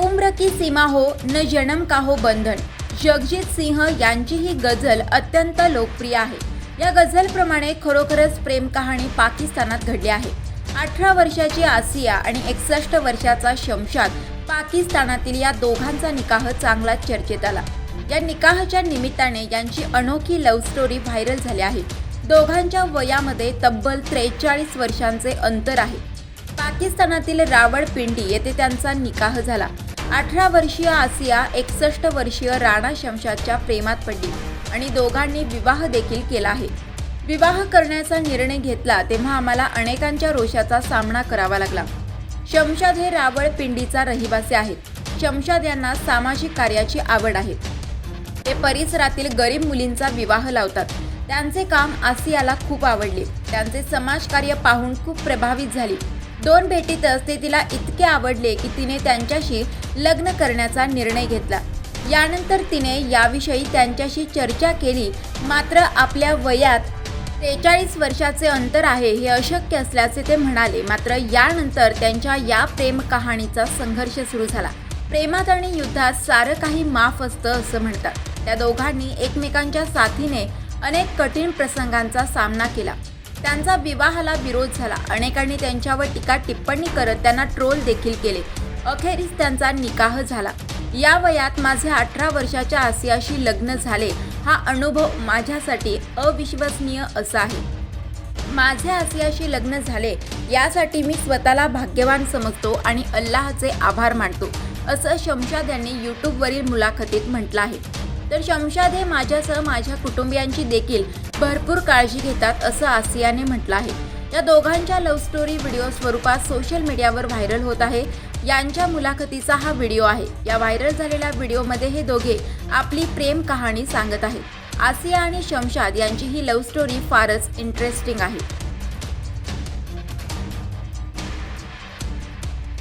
उम्र की सीमा हो न जन्म का हो बंधन. जगजीत सिंह यांची ही गझल अत्यंत लोकप्रिय आहे. या गझलप्रमाणे खरोखरच प्रेम कहाणी पाकिस्तानात घडली आहे. अठरा वर्षाची आसिया आणि एकसष्ट वर्षाचा शमशाद पाकिस्तानातील या दोघांचा निकाह चांगलाच चर्चेत आला. या निकाहाच्या निमित्ताने यांची अनोखी लव्ह स्टोरी व्हायरल झाली आहे. दोघांच्या वयामध्ये तब्बल त्रेचाळीस वर्षांचे अंतर आहे. पाकिस्तानातील रावळपिंडी येथे त्यांचा निकाह झाला. अठरा वर्षीय आसिया एकसष्ट वर्षीय राणा शमशादच्या प्रेमात पडली आणि दोघांनी विवाह देखील केला आहे. विवाह करण्याचा निर्णय घेतला तेव्हा आम्हाला अनेकांच्या रोषाचा सामना करावा लागला. शमशाद हे रावळपिंडीचा रहिवासी आहेत. शमशाद यांना सामाजिक कार्याची आवड आहे. ते परिसरातील गरीब मुलींचा विवाह लावतात. त्यांचे काम आसियाला खूप आवडले. त्यांचे समाजकार्य पाहून खूप प्रभावित झाली. दोन भेटीतच ते तिला इतके आवडले की तिने त्यांच्याशी लग्न करण्याचा निर्णय घेतला. यानंतर तिने याविषयी त्यांच्याशी चर्चा केली. मात्र आपल्या वयात त्रेचाळीस वर्षाचे अंतर आहे हे अशक्य असल्याचे ते म्हणाले. मात्र यानंतर त्यांच्या या प्रेम कहाणीचा संघर्ष सुरू झाला. प्रेमात आणि युद्धात सारं काही माफ असतं असं म्हणतात. त्या दोघांनी एकमेकांच्या साथीने अनेक कठीण प्रसंगांचा सामना केला. त्यांचा विवाहाला विरोध झाला. अनेकांनी त्यांच्यावर टीका टिप्पणी करत त्यांना ट्रोल देखील केले. अखेरीस त्यांचा निकाह झाला. या वयात माझे अठरा वर्षाच्या आसियाशी लग्न झाले. हा अनुभव माझ्यासाठी अविश्वसनीय असा आहे. माझे आसियाशी लग्न झाले. यासाठी मी स्वतःला भाग्यवान समजतो आणि अल्लाहचे आभार मानतो असं शमशाद यांनी यूट्यूबवरील मुलाखतीत म्हटलं आहे. तर शमशाद हे माझ्यासह माझ्या कुटुंबियांची देखील भरपूर काळजी घेतात असं आसियाने म्हटलं आहे. या दोघांच्या लव्ह स्टोरी व्हिडिओ स्वरूपात सोशल मीडियावर व्हायरल होत आहे. यांच्या मुलाखतीचा हा व्हिडिओ आहे. या व्हायरल झालेल्या व्हिडिओमध्ये हे दोघे आपली प्रेम कहाणी सांगत आहेत. आसिया आणि शमशाद यांची ही लव्ह स्टोरी फारच इंटरेस्टिंग आहे.